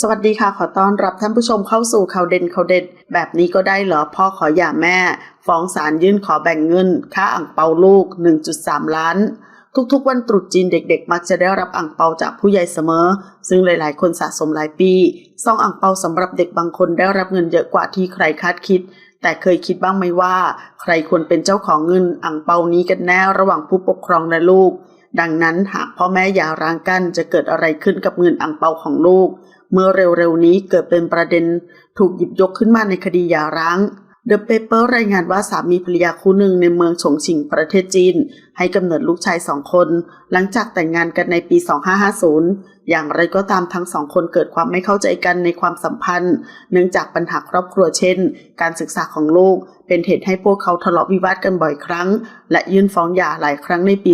สวัสดีค่ะ ขอต้อนรับท่านผู้ชมเข้าสู่ข่าวเด่นข่าวเด็ด แบบนี้ก็ได้เหรอ พ่อขอหย่าแม่ ฟ้องศาลยื่นขอแบ่งเงิน ค่าอ่างเปาลูก 1.3 ล้าน ทุกๆ วันตรุษจีนเด็กๆ มักจะได้รับอ่างเปาจากผู้ใหญ่เสมอ ซึ่งหลายๆ คนสะสมหลายปีซองอ่างเปาสำหรับเด็กบางคนได้รับเงินเยอะกว่าที่ใครคาดคิด แต่เคยคิดบ้างไหมว่า ใครควรเป็นเจ้าของเงินอ่างเปานี้กันแน่ระหว่างผู้ปกครองและลูก ดังนั้นหากพ่อแม่หย่าร้างกันจะเกิดอะไรขึ้นกับเงินอ่างเปาของลูก เมื่อเร็วๆนี้เกิดเป็นประเด็น ถูกหยิบยกขึ้นมาในคดีหย่าร้าง The Paper รายงานว่าสามีภรรยาคู่หนึ่งในเมืองฉงชิ่งประเทศจีน ให้กำเนิดลูกชายสองคน หลังจากแต่งงานกันในปี 2550 อย่างไรก็ตามทั้งสองคนเกิดความไม่เข้าใจกันในความสัมพันธ์ เนื่องจากปัญหาครอบครัวเช่น การศึกษาของลูก เป็นเหตุให้พวกเขาทะเลาะวิวาทกันบ่อยครั้ง และยื่นฟ้องหย่าหลายครั้งในปี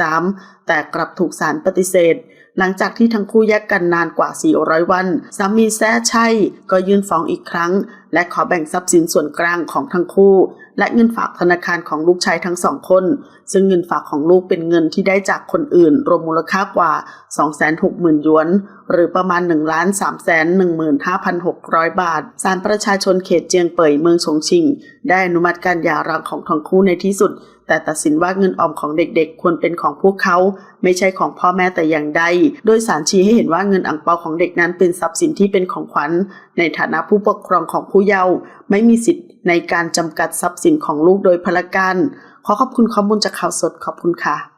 2563 แต่กลับถูกศาลปฏิเสธหลังจากที่ทั้งคู่แยกกันนานกว่า 400 วัน สามีแซ่ใช่ ก็ยื่นฟ้องอีกครั้งและขอแบ่งทรัพย์สินส่วนกลางของทั้งคู่ และเงินฝากธนาคารของลูกชายทั้งสองคน ซึ่งเงินฝากของลูกเป็นเงินที่ได้จากคนอื่น รวมมูลค่ากว่า 260,000หยวน หรือประมาณ 1 3 1 5 6 0 0 บาทศาลประชาชนเขตเจียงเป่ยเมืองฉงชิ่งได้อนุมัติการหย่าร้างของทั้งคู่ในที่สุด แต่ตัดสินว่าเงินออมของเด็กๆ ควรเป็นของพวกเขา ไม่ใช่ของพ่อแม่แต่อย่างใด โดยสารชี้ให้เห็นว่าเงินอ่างเปาของเด็กนั้นเป็นทรัพย์สินที่เป็นของขวัญ ในฐานะผู้ปกครองของผู้เยาว์ไม่มีสิทธิ์ในการจำกัดทรัพย์สินของลูกโดยพละการขอขอบคุณข้อมูลจากข่าวสดขอบคุณค่ะ